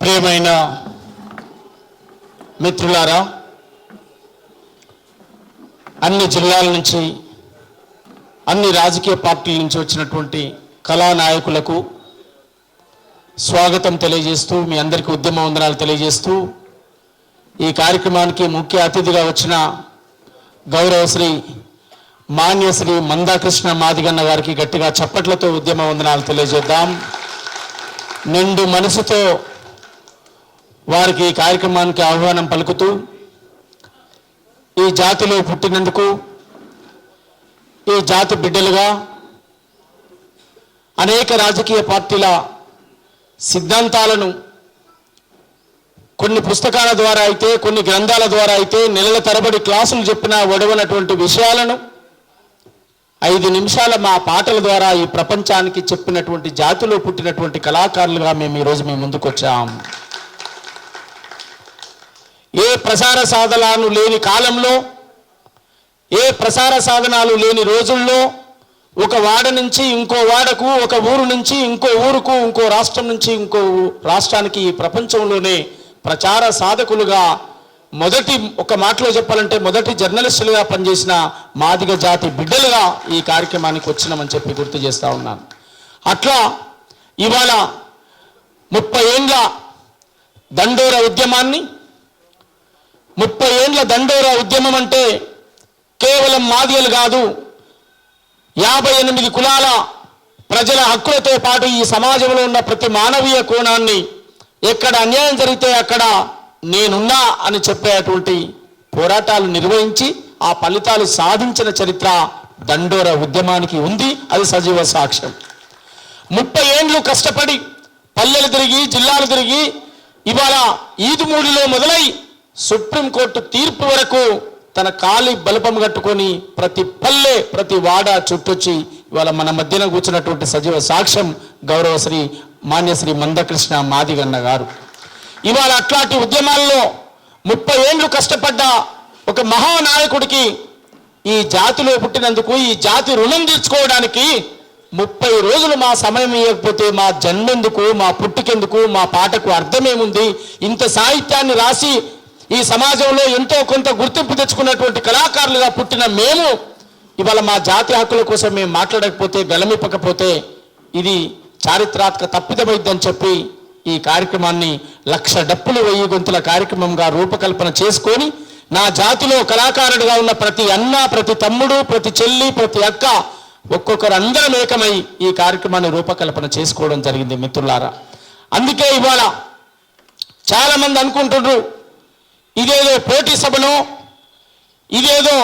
ప్రియమైన మిత్రులారా అన్ని జిల్లాల నుంచి అన్ని రాజకీయ పార్టీల నుంచి వచ్చినటువంటి కళానాయకులకు స్వాగతం తెలియజేస్తూ మీ అందరికీ ఉద్యమ వందనాలు తెలియజేస్తూ ఈ కార్యక్రమానికి ముఖ్య అతిథిగా వచ్చిన గౌరవశ్రీ మాన్యశ్రీ మందాకృష్ణ మాదిగన్న గారికి గట్టిగా చప్పట్లతో ఉద్యమ వందనాలు తెలియజేద్దాం. నిండు మనసుతో వారికి ఈ కార్యక్రమానికి ఆహ్వానం పలుకుతూ ఈ జాతిలో పుట్టినందుకు ఈ జాతి బిడ్డలుగా అనేక రాజకీయ పార్టీల సిద్ధాంతాలను కొన్ని పుస్తకాల ద్వారా అయితే కొన్ని గ్రంథాల ద్వారా అయితే నెలల తరబడి క్లాసులు చెప్పిన ఒడవనటువంటి విషయాలను ఐదు నిమిషాల మా పాటల ద్వారా ఈ ప్రపంచానికి చెప్పినటువంటి జాతిలో పుట్టినటువంటి కళాకారులుగా మేము ఈరోజు మేము ముందుకొచ్చాం. ఏ ప్రసార సాధనాలు లేని కాలంలో ఏ ప్రసార సాధనాలు లేని రోజుల్లో ఒక వాడ నుంచి ఇంకో వాడకు ఒక ఊరు నుంచి ఇంకో ఊరుకు ఇంకో రాష్ట్రం నుంచి ఇంకో రాష్ట్రానికి ఈ ప్రపంచంలోనే ప్రచార సాధకులుగా మొదటి ఒక మాటలో చెప్పాలంటే మొదటి జర్నలిస్టులుగా పనిచేసిన మాదిగ జాతి బిడ్డలుగా ఈ కార్యక్రమానికి వచ్చినామని చెప్పి గుర్తు చేస్తూ ఉన్నాను. అట్లా ఇవాళ ముప్పై ఏండ్ల దండోర ఉద్యమాన్ని ముప్పై ఏండ్ల దండోర ఉద్యమం అంటే కేవలం మాదిగలు కాదు యాభై ఎనిమిది కులాల ప్రజల హక్కులతో పాటు ఈ సమాజంలో ఉన్న ప్రతి మానవీయ కోణాన్ని ఎక్కడ అన్యాయం జరిగితే అక్కడ నేనున్నా అని చెప్పేటువంటి పోరాటాలు నిర్వహించి ఆ ఫలితాలు సాధించిన చరిత్ర దండోర ఉద్యమానికి ఉంది. అది సజీవ సాక్ష్యం. ముప్పై ఏండ్లు కష్టపడి పల్లెలు తిరిగి జిల్లాలు తిరిగి ఇవాళ ఈదుమూడిలో మొదలై సుప్రీంకోర్టు తీర్పు వరకు తన కాలి బలపం కట్టుకొని ప్రతి పల్లె ప్రతి వాడ చుట్టొచ్చి ఇవాళ మన మధ్యన కూర్చున్నటువంటి సజీవ సాక్ష్యం గౌరవశ్రీ మాన్యశ్రీ మందకృష్ణ మాదిగన్న గారు. ఇవాళ అట్లాంటి ఉద్యమాల్లో ముప్పై ఏండ్లు కష్టపడ్డ ఒక మహానాయకుడికి ఈ జాతిలో పుట్టినందుకు ఈ జాతి రుణం తీర్చుకోవడానికి ముప్పై రోజులు మా సమయం ఇవ్వకపోతే మా జన్మెందుకు మా పుట్టుకెందుకు మా పాటకు అర్థమేముంది? ఇంత సాహిత్యాన్ని రాసి ఈ సమాజంలో ఎంతో కొంత గుర్తింపు తెచ్చుకున్నటువంటి కళాకారులుగా పుట్టిన మేము ఇవాళ మా జాతి హక్కుల కోసం మేము మాట్లాడకపోతే గలమిప్పకపోతే ఇది చారిత్రాత్మక తప్పిదమైద్దని చెప్పి ఈ కార్యక్రమాన్ని లక్ష డప్పులు వెయ్యి గొంతుల కార్యక్రమంగా రూపకల్పన చేసుకొని నా జాతిలో కళాకారుడిగా ఉన్న ప్రతి అన్న ప్రతి తమ్ముడు ప్రతి చెల్లి ప్రతి అక్క ఒక్కొక్కరు అందరం ఏకమై ఈ కార్యక్రమాన్ని రూపకల్పన చేసుకోవడం జరిగింది మిత్రులారా. అందుకే ఇవాళ చాలా మంది అనుకుంటున్నారు ఇదేదో పోటీ సభనో ఇదేదో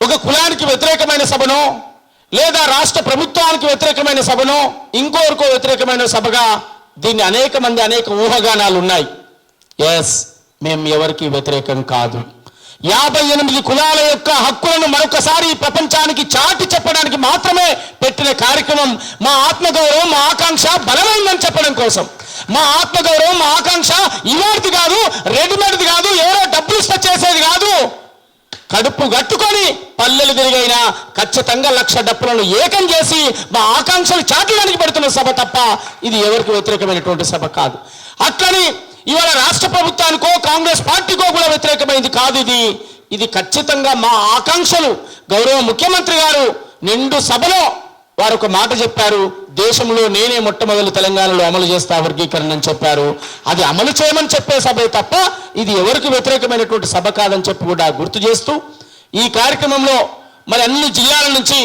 ఒక కులానికి వ్యతిరేకమైన సభనో లేదా రాష్ట్ర ప్రభుత్వానికి వ్యతిరేకమైన సభను ఇంకోరికో వ్యతిరేకమైన సభగా దీన్ని అనేక మంది అనేక ఊహగానాలు ఉన్నాయి. ఎస్ మేము ఎవరికి వ్యతిరేకం కాదు. యాభై ఎనిమిది కులాల యొక్క హక్కులను మరొకసారి ప్రపంచానికి చాటి చెప్పడానికి మాత్రమే పెట్టిన కార్యక్రమం మా ఆత్మగౌరవం మా ఆకాంక్ష బలమైందని చెప్పడం కోసం. మా ఆత్మగౌరవం మా ఆకాంక్ష ఇవాడిది కాదు రెడీమేడ్ది కాదు ఎవరో డబ్బులు ఇష్ట చేసేది కాదు. కడుపు కట్టుకొని పల్లెలు తిరిగైనా ఖచ్చితంగా లక్ష డప్పులను ఏకం చేసి మా ఆకాంక్షలు చాటడానికి పెడుతున్న సభ తప్ప ఇది ఎవరికి వ్యతిరేకమైనటువంటి సభ కాదు. అట్లని ఇవాళ రాష్ట్ర ప్రభుత్వానికో కాంగ్రెస్ పార్టీకో కూడా వ్యతిరేకమైంది కాదు ఇది. ఇది ఖచ్చితంగా మా ఆకాంక్షలు. గౌరవ ముఖ్యమంత్రి గారు నిండు సభలో వారు ఒక మాట చెప్పారు దేశంలో నేనే మొట్టమొదలు తెలంగాణలో అమలు చేస్తా వర్గీకరణ అని చెప్పారు. అది అమలు చేయమని చెప్పే సభే తప్ప ఇది ఎవరికి వ్యతిరేకమైనటువంటి సభ కాదని చెప్పి కూడా గుర్తు చేస్తూ ఈ కార్యక్రమంలో మరి అన్ని జిల్లాల నుంచి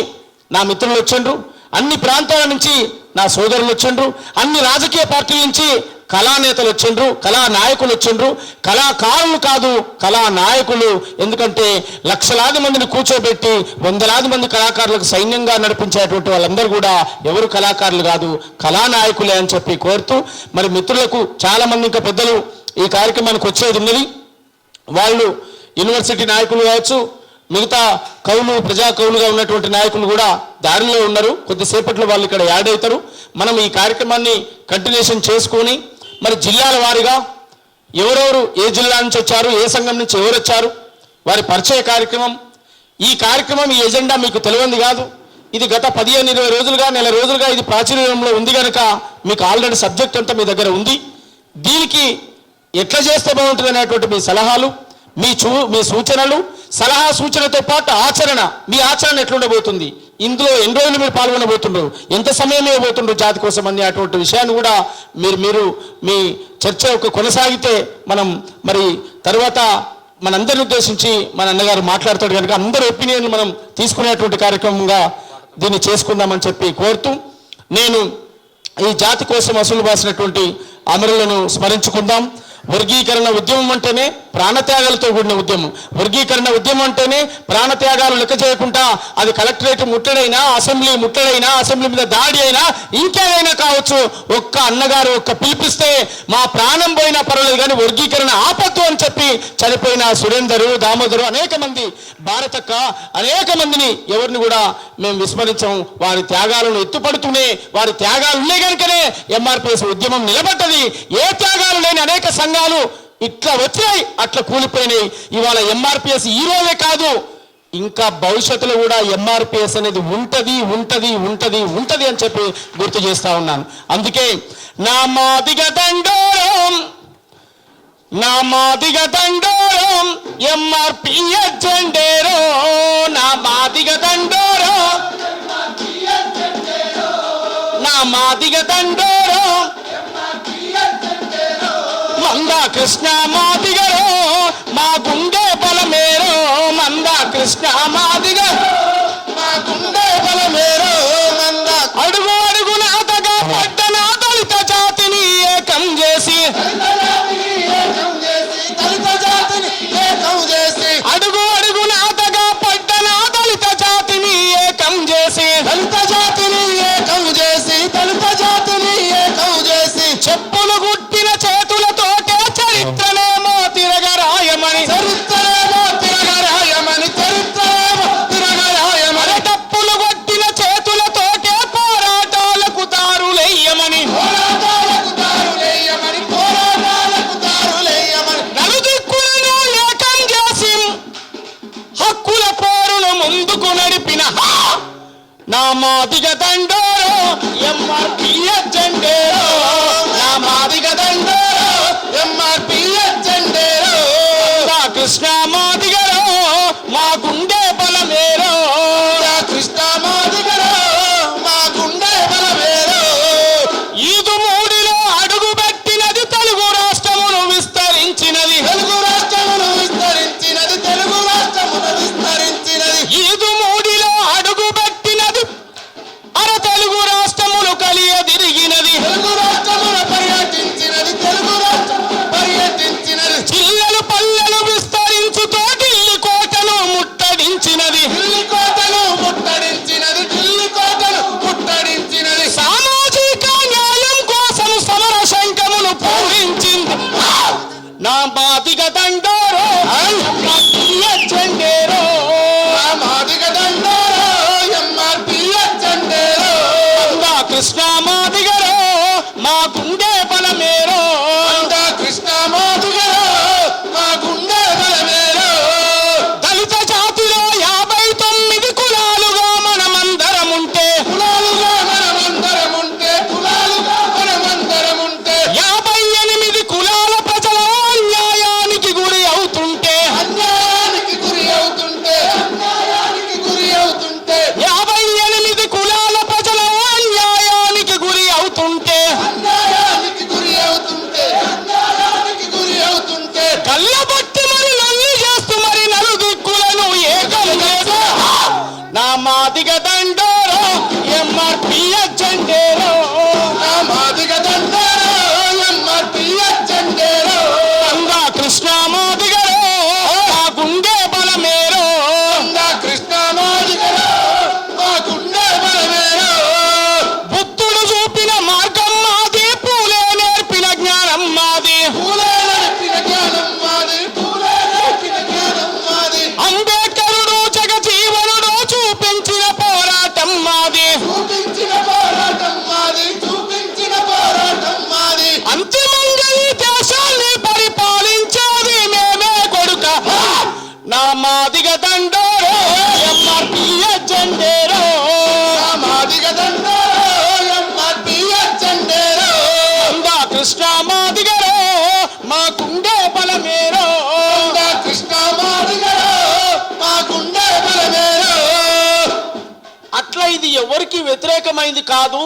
నా మిత్రులు వచ్చిండ్రు అన్ని ప్రాంతాల నుంచి నా సోదరులు వచ్చిండ్రు అన్ని రాజకీయ పార్టీల నుంచి కళానేతలు వచ్చిండ్రు కళా నాయకులు వచ్చిండ్రు. కళాకారులు కాదు కళా నాయకులు ఎందుకంటే లక్షలాది మందిని కూర్చోబెట్టి వందలాది మంది కళాకారులకు సైన్యంగా నడిపించేటువంటి వాళ్ళందరూ కూడా ఎవరు కళాకారులు కాదు కళానాయకులే అని చెప్పి కోరుతూ మరి మిత్రులకు చాలా మంది ఇంకా పెద్దలు ఈ కార్యక్రమానికి వచ్చేది ఉన్నది. వాళ్ళు యూనివర్సిటీ నాయకులు కావచ్చు మిగతా కవులు ప్రజా కవులుగా ఉన్నటువంటి నాయకులు కూడా దారిలో ఉన్నారు. కొద్దిసేపట్లో వాళ్ళు ఇక్కడ యాడ్ అవుతారు. మనం ఈ కార్యక్రమాన్ని కంటిన్యూషన్ చేసుకొని మరి జిల్లాల వారీగా ఎవరెవరు ఏ జిల్లా నుంచి వచ్చారు ఏ సంఘం నుంచి ఎవరు వచ్చారు వారి పరిచయ కార్యక్రమం. ఈ కార్యక్రమం ఈ ఎజెండా మీకు తెలియంది కాదు. ఇది గత పదిహేను ఇరవై రోజులుగా నెల రోజులుగా ఇది ప్రాచుర్యంలో ఉంది కనుక మీకు ఆల్రెడీ సబ్జెక్ట్ అంతా మీ దగ్గర ఉంది. దీనికి ఎట్లా చేస్తే బాగుంటుంది అనేటువంటి మీ సలహాలు మీ చూ మీ సూచనలు సలహా సూచనతో పాటు ఆచరణ మీ ఆచరణ ఎట్లుండబోతుంది? ఇందులో ఎన్ని రోజులు మీరు పాల్గొనబోతుండ్రు? ఎంత సమయం ఇవ్వబోతుండ్రు జాతి కోసం అన్ని అటువంటి విషయాన్ని కూడా మీరు మీరు మీ చర్చ యొక్క కొనసాగితే మనం మరి తర్వాత మనందరిని ఉద్దేశించి మన అన్నగారు మాట్లాడతాడు కనుక అందరి ఒపీనియన్ మనం తీసుకునేటువంటి కార్యక్రమంగా దీన్ని చేసుకుందామని చెప్పి కోరుతూ నేను ఈ జాతి కోసం అసలు బాసినటువంటి అమరులను స్మరించుకుందాం. వర్గీకరణ ఉద్యమం అంటేనే ప్రాణత్యాగాలతో కూడిన ఉద్యమం. వర్గీకరణ ఉద్యమం అంటేనే ప్రాణత్యాగాలు లెక్క చేయకుండా అది కలెక్టరేట్ ముట్టడైనా అసెంబ్లీ ముట్టడైనా అసెంబ్లీ మీద దాడి అయినా ఇంకేదైనా కావచ్చు. ఒక్క అన్నగారు ఒక్క పిలిపిస్తే మా ప్రాణం పోయినా పర్వాలేదు కానీ వర్గీకరణ ఆపద్దు అని చెప్పి చనిపోయిన సురేందరు దామోదరు అనేక మంది భారతక్క అనేక మందిని ఎవరిని కూడా మేము విస్మరించాం వారి త్యాగాలను ఎత్తుపడుతూనే వారి త్యాగాలు ఉన్నాయి కనుకనే ఎంఆర్పిఎస్ ఉద్యమం నిలబడ్డది. ఏ త్యాగాలు లేని అనేక సంఘాలు ఇట్లా వచ్చాయి అట్లా కూలిపోయినాయి. ఇవాళ ఎంఆర్పిఎస్ ఈ రోజే కాదు ఇంకా భవిష్యత్తులో కూడా ఎంఆర్పిఎస్ అనేది ఉంటది ఉంటది ఉంటది ఉంటది అని చెప్పి గుర్తు చేస్తా ఉన్నాను. అందుకే నా మాదిగ దండోరం నా మాదిగ దండోరం ఎంఆర్పిఎస్ జెండేరో నా మాదిగ దండోరం నా మాదిగ దండోరం అందా కృష్ణ మాదిగరో మాదిగ దండోరో ఎంఆర్పిఎస్ నా బాధిక దండోరో వ్యతిరేకమైంది కాదు.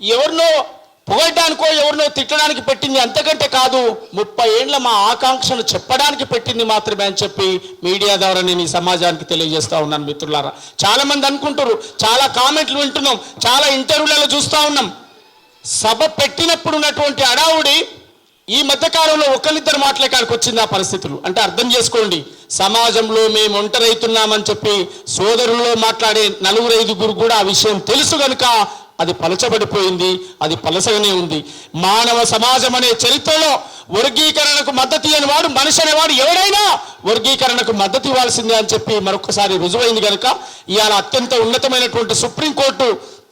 ఎవరినో పొగడ్డానికో ఎవరినో తిట్టడానికి పెట్టింది అంతకంటే కాదు ముప్పై ఏండ్ల మా ఆకాంక్షను చెప్పడానికి పెట్టింది మాత్రమే అని చెప్పి మీడియా ద్వారా నేను ఈ సమాజానికి తెలియజేస్తా ఉన్నాను మిత్రులారా. చాలా మంది అనుకుంటారు చాలా కామెంట్లు వింటున్నాం చాలా ఇంటర్వ్యూలలో చూస్తూ ఉన్నాం. సభ పెట్టినప్పుడు ఉన్నటువంటి అడావుడి ఈ మధ్యకాలంలో ఒకరిద్దరు మాటలే కాడికి వచ్చింది ఆ పరిస్థితులు. అంటే అర్థం చేసుకోండి సమాజంలో మేము ఒంటరైతున్నామని చెప్పి సోదరుల్లో మాట్లాడే నలుగురు ఐదుగురు కూడా ఆ విషయం తెలుసు గనుక అది పలచబడిపోయింది అది పలసగానే ఉంది. మానవ సమాజం అనే చరిత్రలో వర్గీకరణకు మద్దతు ఇవ్వని వాడు మనిషి అనేవాడు ఎవడైనా వర్గీకరణకు మద్దతు ఇవ్వాల్సిందే అని చెప్పి మరొకసారి రుజువైంది గనుక ఇవాళ అత్యంత ఉన్నతమైనటువంటి సుప్రీంకోర్టు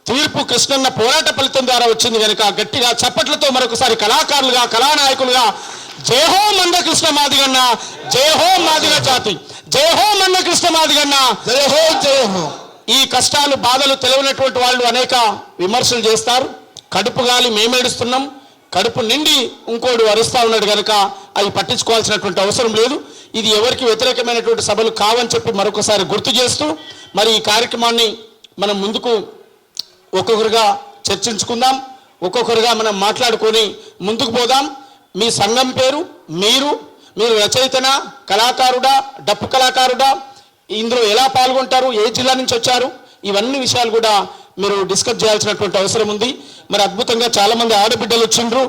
తీర్పు కృష్ణన్న పోరాట ఫలితం ద్వారా వచ్చింది కనుక గట్టిగా చప్పట్లతో మరొకసారి కళాకారులుగా కళానాయకులుగా జయహో మంద కృష్ణ మాదిగన్న జయహో మాదిగ జాతి. జయహో మంద కృష్ణ మాదిగన్న జయ హో జయ హో. ఈ కష్టాలు బాధలు తెలియనటువంటి వాళ్ళు అనేక విమర్శలు చేస్తారు. కడుపు గాలి మేమేడుస్తున్నాం. కడుపు నిండి ఇంకోడు అరుస్తా ఉన్నాడు కనుక అవి పట్టించుకోవాల్సినటువంటి అవసరం లేదు. ఇది ఎవరికి వ్యతిరేకమైనటువంటి సభలు కావని చెప్పి మరొకసారి గుర్తు చేస్తూ మరి ఈ కార్యక్రమాన్ని మనం ముందుకు ఒక్కొక్కరుగా చర్చించుకుందాం. ఒక్కొక్కరుగా మనం మాట్లాడుకొని ముందుకు పోదాం. మీ సంఘం పేరు మీరు మీరు రచయితన కళాకారుడా డప్పు కళాకారుడా? ఇందులో ఎలా పాల్గొంటారు ఏ జిల్లా నుంచి వచ్చారు? ఇవన్నీ విషయాలు కూడా మీరు డిస్కస్ చేయాల్సినటువంటి అవసరం ఉంది. మరి అద్భుతంగా చాలామంది ఆడబిడ్డలు వచ్చిండ్రు.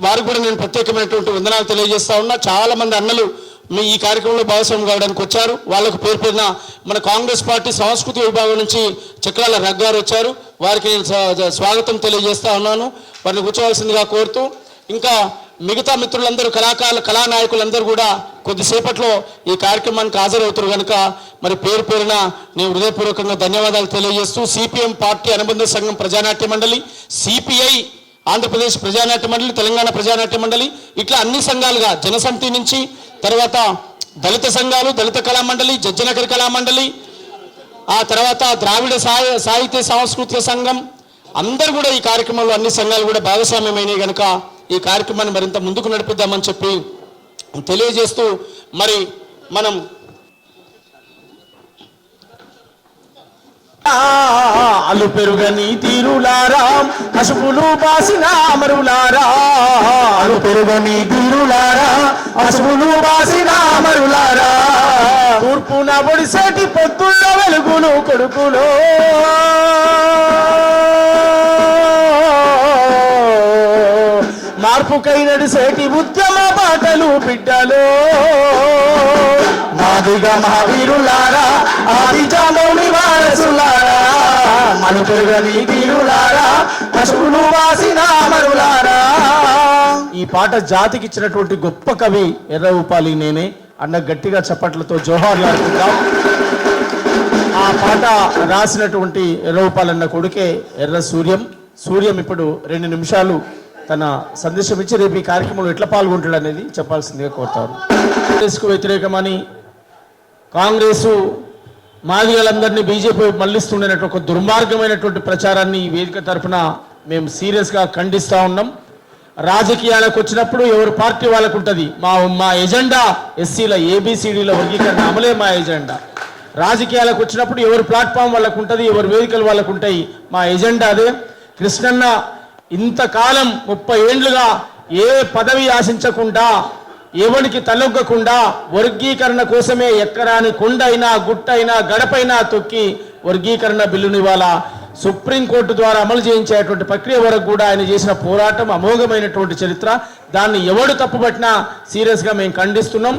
వారికి కూడా నేను ప్రత్యేకమైనటువంటి వందనాలు తెలియజేస్తా ఉన్నా. చాలామంది అన్నలు మీ ఈ కార్యక్రమంలో భాగస్వామి కావడానికి వచ్చారు. వాళ్ళకు పేరు పేరున మన కాంగ్రెస్ పార్టీ సాంస్కృతిక విభాగం నుంచి చక్రాల రగ్గారు వచ్చారు. వారికి నేను స్వాగతం తెలియజేస్తా ఉన్నాను. వారిని కూర్చోవలసిందిగా కోరుతూ ఇంకా మిగతా మిత్రులందరూ కళాకారులు కళానాయకులందరూ కూడా కొద్దిసేపట్లో ఈ కార్యక్రమానికి హాజరవుతారు కనుక మరి పేరు పేరున నేను హృదయపూర్వకంగా ధన్యవాదాలు తెలియజేస్తూ సిపిఎం పార్టీ అనుబంధ సంఘం ప్రజానాట్య మండలి సిపిఐ ఆంధ్రప్రదేశ్ ప్రజానాట్య మండలి తెలంగాణ ప్రజానాట్య మండలి ఇట్లా అన్ని సంఘాలుగా జనసమితి నుంచి తర్వాత దళిత సంఘాలు దళిత కళా మండలి జడ్జనగర్ కళా మండలి ఆ తర్వాత ద్రావిడ సాహి సాహిత్య సాంస్కృతిక సంఘం అందరు కూడా ఈ కార్యక్రమంలో అన్ని సంఘాలు కూడా భాగస్వామ్యమైనవి కనుక ఈ కార్యక్రమాన్ని మరింత ముందుకు నడిపిద్దామని చెప్పి తెలియజేస్తూ మరి మనం అలు పెరుగని తీరులారా పసుపులు బాసిన అమరులారా. అలు పెరుగని తీరులారా పసుపులు బాసిన అమరులారా. తూర్పున పొడిసేటి పొద్దున్న వెలుగులు కొడుకులో. మార్పుకై నడిసేటి ఉద్యమ పాటలు బిడ్డలో. మాదిగా మహావీరులారా ఆది వారసులారా మను పెరుగని వీరులారా పశువులు వాసిన మరులారా ఈ పాట జాతికి ఇచ్చినటువంటి గొప్ప కవి ఎర్ర ఉపాలి నేనే అన్న గట్టిగా చప్పట్లతో జోహార్ ఆడుకుందాం. ఆ పాట రాసినటువంటి ఎర్రవుపాల్ కొడుకే ఎర్ర సూర్యం. సూర్యం ఇప్పుడు రెండు నిమిషాలు తన సందేశం ఇచ్చి రేపు ఈ కార్యక్రమంలో ఎట్లా పాల్గొంటాడు అనేది చెప్పాల్సిందిగా కోరుతారు. కాంగ్రెస్కు వ్యతిరేకమని కాంగ్రెసు మాదిగలందరినీ బీజేపీ మళ్ళిస్తుండేటువంటి ఒక దుర్మార్గమైనటువంటి ప్రచారాన్ని ఈ వేదిక తరఫున మేము సీరియస్గా ఖండిస్తూ ఉన్నాం. రాజకీయాలకు వచ్చినప్పుడు ఎవరు పార్టీ వాళ్ళకు ఉంటుంది? మా మా ఎజెండా ఎస్సీల ఏబిసిడీల వర్గీకరణ అమలే మా ఎజెండా. రాజకీయాలకు వచ్చినప్పుడు ఎవరు ప్లాట్ఫామ్ వాళ్ళకు ఉంటుంది? ఎవరు వేదికలు వాళ్ళకు ఉంటాయి? మా ఎజెండా అదే. కృష్ణన్న ఇంతకాలం ముప్పై ఏండ్లుగా ఏ పదవి ఆశించకుండా ఎవరికి తలొగ్గకుండా వర్గీకరణ కోసమే ఎక్కరాని కొండైనా గుట్టైనా గడపైనా తొక్కి వర్గీకరణ బిల్లుని ఇవాళ సుప్రీంకోర్టు ద్వారా అమలు చేయించేటువంటి ప్రక్రియ వరకు కూడా ఆయన చేసిన పోరాటం అమోఘమైనటువంటి చరిత్ర. దాన్ని ఎవడు తప్పుపట్టినా సీరియస్గా మేము ఖండిస్తున్నాం.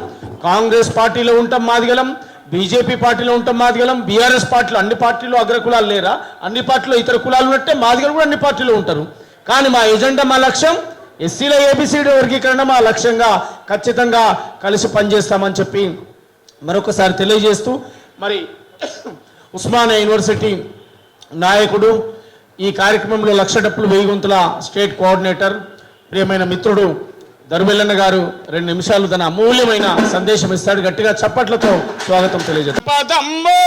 కాంగ్రెస్ పార్టీలో ఉంటాం మాదిగలం బీజేపీ పార్టీలో ఉంటాం మాదిగలం బీఆర్ఎస్ పార్టీలో అన్ని పార్టీలు అగ్రకులాలు లేరా? అన్ని పార్టీలో ఇతర కులాలు ఉన్నట్టే మాదిగలు కూడా అన్ని పార్టీలో ఉంటారు. కానీ మా ఎజెండా మా లక్ష్యం ఎస్సీల ఏబిసిడి వర్గీకరణ మా లక్ష్యంగా ఖచ్చితంగా కలిసి పనిచేస్తామని చెప్పి మరొకసారి తెలియజేస్తూ మరి ఉస్మానియా యూనివర్సిటీ నాయకుడు ఈ కార్యక్రమంలో లక్ష డప్పులు వెయ్యి స్టేట్ కోఆర్డినేటర్ ప్రియమైన మిత్రుడు దర్బెల్లన్న గారు రెండు నిమిషాలు తన అమూల్యమైన సందేశం ఇస్తాడు. గట్టిగా చప్పట్లతో స్వాగతం తెలియజేస్తాడు పదమ్మో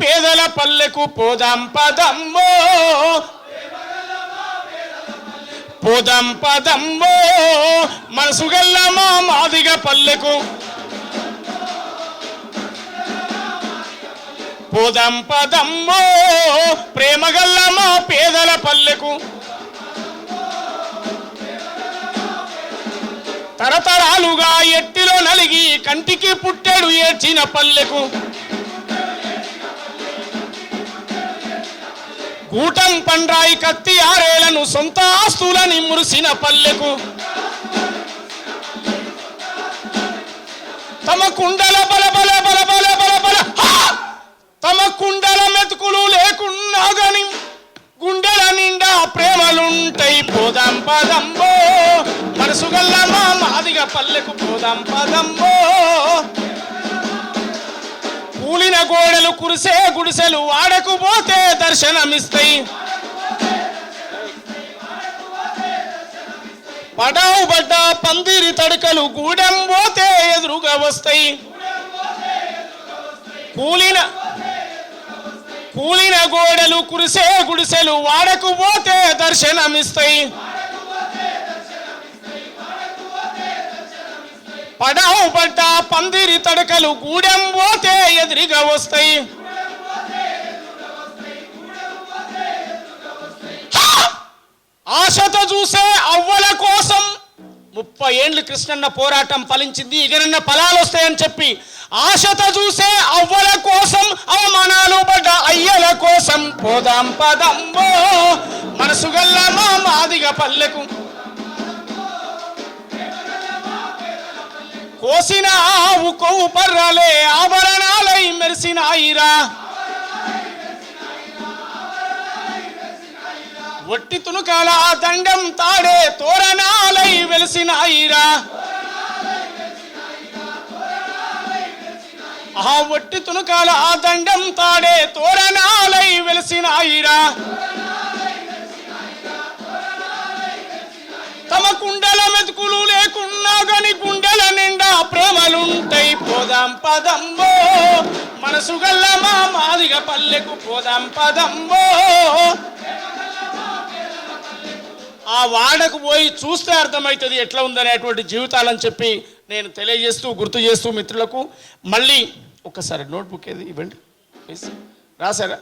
పేదల పల్లెకు పోదాం పదమ్మో. పోదాం పదమ్మో. మనసు గల్లమా మాదిగ పల్లెకు. పోదాం పదమ్మో. ప్రేమ గల్లమా పేదల పల్లెకు. తరతరాలుగా ఎట్టిలో నలిగి కంటికి పుట్టెడు ఏడ్చిన పల్లెకు. కూటం పండ్రాయి కత్తి ఆరేలను సొంత ఆస్తులని మురిసిన పల్లెకు. తమ కుండల బల బల బల బల బల బల తమ కుండల మెతుకులు లేకున్నా గని గుండెల నిండా ప్రేమలుంటాయి పోదాం పదంబో. మనసు గల్ల మా పల్లెకు పోదాం పదంబో. కూలిన గోడలు కురిసే గుడిసెలు వాడకు పోతే దర్శనమిస్తాయి. పడావు బడ్డ పందిరి తడకలు గూడెం పోతే ఎదురుగా వస్తాయి. కూలిన కూలిన గోడలు కురిసే గుడిసెలు వాడకు పోతే దర్శనమిస్తాయి. పడవు పడ్డ పందిరి తడకలు గూడెం పోతే ఎదురుగా వస్తాయి. ఆశతో చూసే అవ్వల కోసం ముప్పై ఏండ్లు కృష్ణన్న పోరాటం ఫలించింది ఇకనన్న ఫలాలు వస్తాయని చెప్పి ఆశతో చూసే అవ్వల కోసం అవమానాలు పడ్డ అయ్యల కోసం పోదాం పదంబో. మనసుగల్ల మా మాదిగ పల్లెకు కోసిన ఆవు కొవ్వు పర్రలే ఆభరణాలై మెరిసినాయిరా. ఒట్టి తునుకాల దండం తాడే తోరణాలై వెలిసినాయిరా. ఆ ఒట్టి తునుకాల ఆ దండం తాడే తోరణాలై వెలిసినాయిరా. ఐరా ప్రేమలుంటాయి పోదాం పదంబో మనసు గల్ల మా మాదిగ పల్లెకు పోదాం పదంబో ఆ వాడకు పోయి చూస్తే అర్థమవుతుంది ఎట్లా ఉందనేటువంటి జీవితాలని చెప్పి నేను తెలియజేస్తూ గుర్తు చేస్తూ మిత్రులకు మళ్ళీ ఒక్కసారి నోట్బుక్ ఏది ఇవ్వండి? ప్లీజ్ రాశారా?